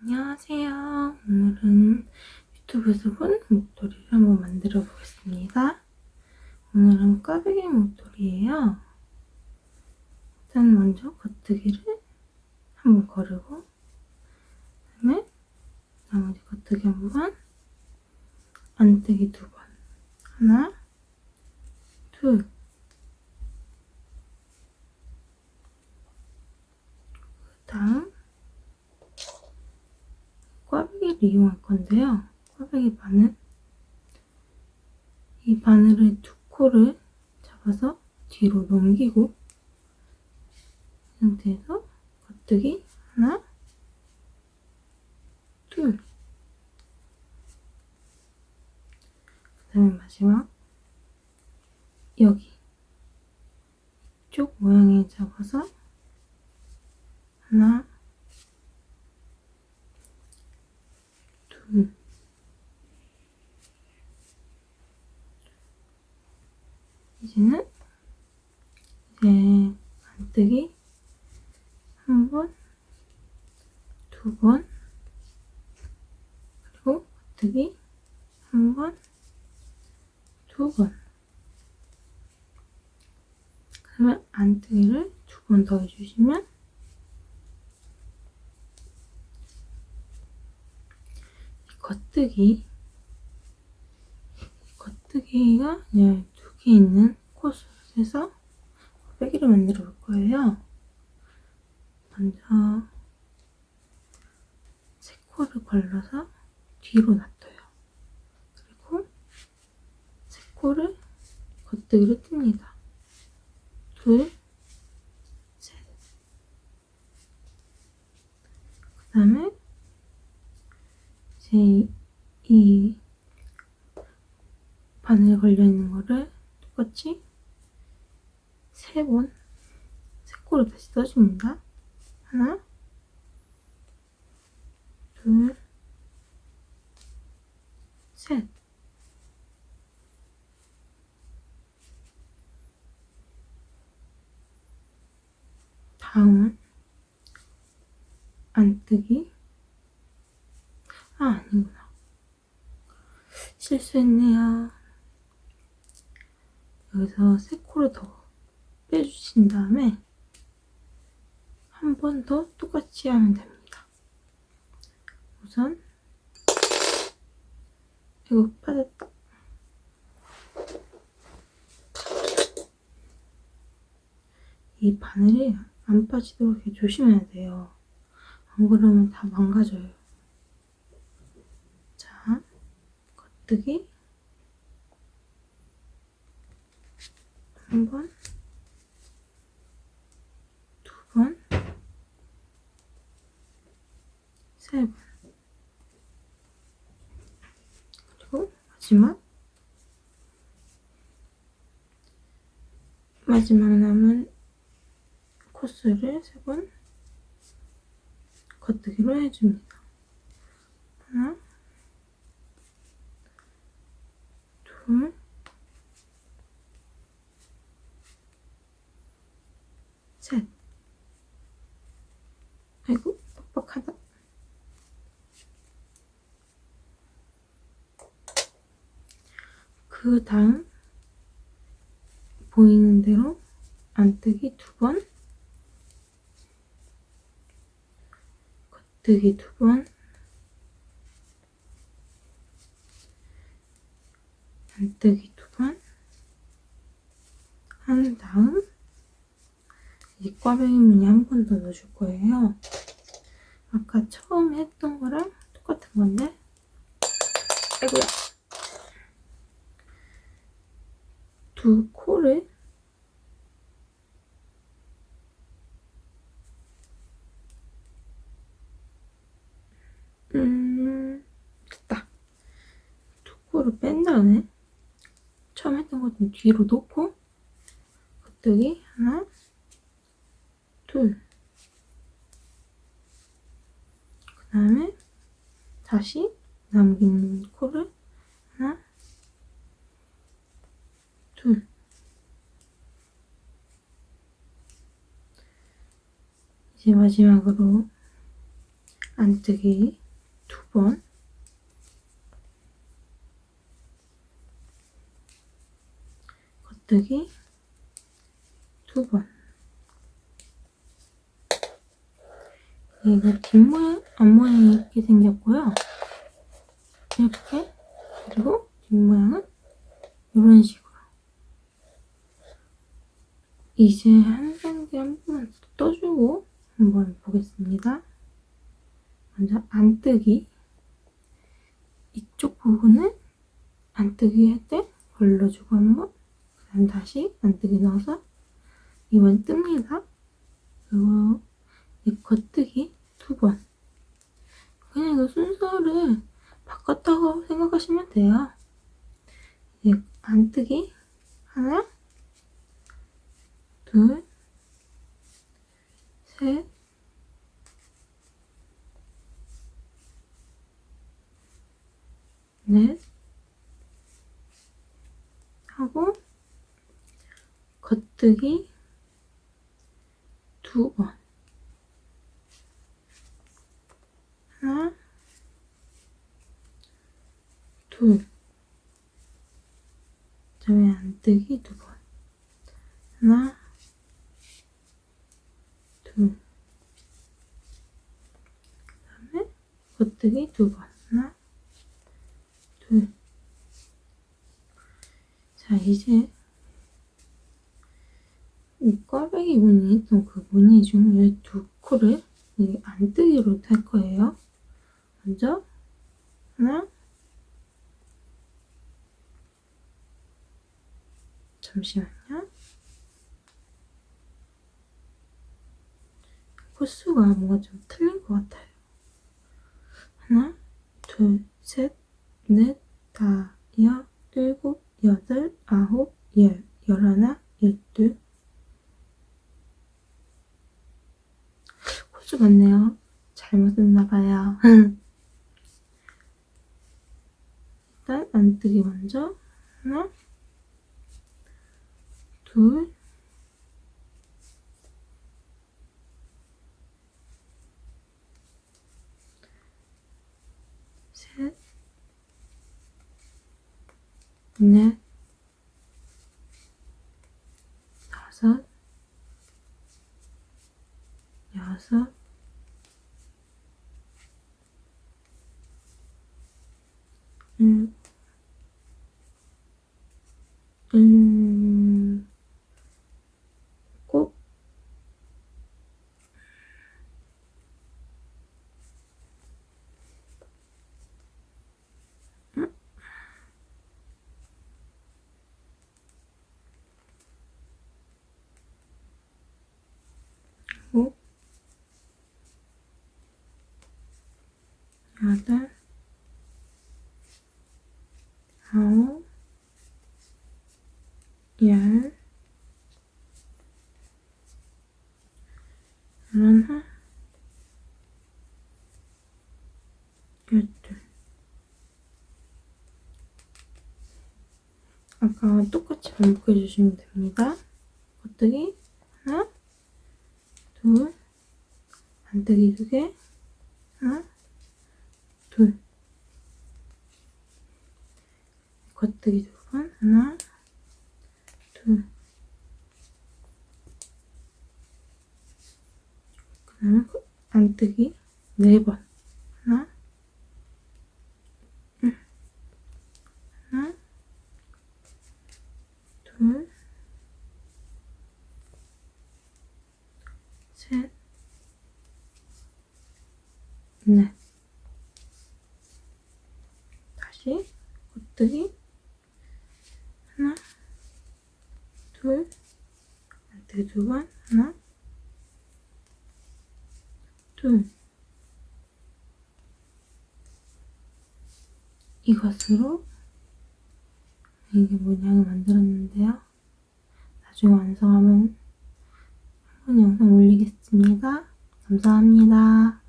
안녕하세요. 오늘은 유튜브에서 본 목도리를 한번 만들어 보겠습니다. 오늘은 꽈배기 목도리예요. 일단 먼저 겉뜨기를 한번 거르고 그다음에 나머지 겉뜨기 한 번, 안뜨기 두 번. 하나, 둘. 다음 꽈배기를 이용할 건데요. 꽈배기 바늘. 이 바늘의 두 코를 잡아서 뒤로 넘기고 이 상태에서 겉뜨기 하나, 둘. 그 다음에 마지막 여기 이쪽 모양에 잡아서 하나, 둘. 이제는 이제 안뜨기 한 번, 두 번, 그리고 겉뜨기 한 번, 두 번. 그러면 안뜨기를 두 번 더 해주시면 겉뜨기 겉뜨기가 두개 있는 코스에서 빼기를 만들어 볼 거예요. 먼저 세 코를 걸러서 뒤로 놔둬요. 그리고 세 코를 겉뜨기로 띱니다. 둘, 셋. 그 다음에 이제 이 바늘 걸려 있는 거를 똑같이 세 번, 세 코로 다시 떠줍니다. 하나, 둘, 셋. 다음은 안뜨기. 아, 아니구나. 실수했네요. 여기서 세 코를 더 빼주신 다음에 한 번 더 똑같이 하면 됩니다. 우선 이거 빠졌다. 이 바늘이 안 빠지도록 조심해야 돼요. 안 그러면 다 망가져요. 자, 겉 뜨기 한 번, 두 번, 세 번. 그리고 마지막 마지막 남은 코스를 세 번 겉뜨기로 해줍니다. 하나, 둘, 셋. 아이고, 뻑뻑하다. 그 다음, 보이는 대로 안뜨기 두 번, 겉뜨기 두 번, 안뜨기 두 번, 한 다음, 이 꽈배기 무늬 한 번 더 넣어줄 거예요. 아까 처음 했던 거랑 똑같은 건데, 아이고야. 두 코를 음, 됐다. 두 코를 뺀 다음에 처음 했던 거좀 뒤로 놓고 겉뜨기 하나, 둘. 그 다음에 다시 남긴 코를 하나, 둘. 이제 마지막으로 안뜨기 두 번, 겉 뜨기 두 번. 이거 뒷모양, 앞모양이 이렇게 생겼고요. 이렇게. 그리고 뒷모양은 이런 식으로. 이제 한 단계 한 번만 더 떠주고 한번 보겠습니다. 먼저 안뜨기. 이쪽 부분은 안뜨기 할 때 걸러주고 한번 그다음 다시 안뜨기 넣어서 이번 뜹니다. 그리고 이 겉뜨기 두 번. 그냥 이거 순서를 바꿨다고 생각하시면 돼요. 이제 안뜨기 하나, 둘, 셋, 넷, 하고 겉뜨기 두 번. 하나, 둘. 그다음에 안뜨기 두 번. 하나, 둘. 그다음에 겉뜨기 두 번. 하나, 둘. 자, 이제 이 꽈배기 무늬 했던 그 무늬 중에 두 코를 이 안뜨기로 탈 거예요. 먼저 하나 잠시만요. 코수가 뭔가 좀 틀린 것 같아요. 하나, 둘, 셋, 넷, 다, 여, 일곱, 여덟, 아홉, 열, 열하나, 열둘. 코수 같네요. 잘못 했나봐요. 일단 안 뜨기 먼저. 하나, 둘, 셋, 넷, 다섯, 여섯, 일곱, 일곱, 오, 여덟, 아홉, 열, 열하나, 열둘. 아까 똑같이 반복해 주시면 됩니다. 겉뜨기 하나, 둘, 안뜨기 두 개, 하나, 둘. 겉뜨기 두 번, 하나, 둘. 그 다음에 안뜨기 네 번. 하나, 음. 하나, 둘, 셋, 넷. 다시 겉뜨기 하나, 둘, 번, 하나, 둘. 이것으로 이게 모양을 만들었는데요. 나중에 완성하면 한번 영상 올리겠습니다. 감사합니다.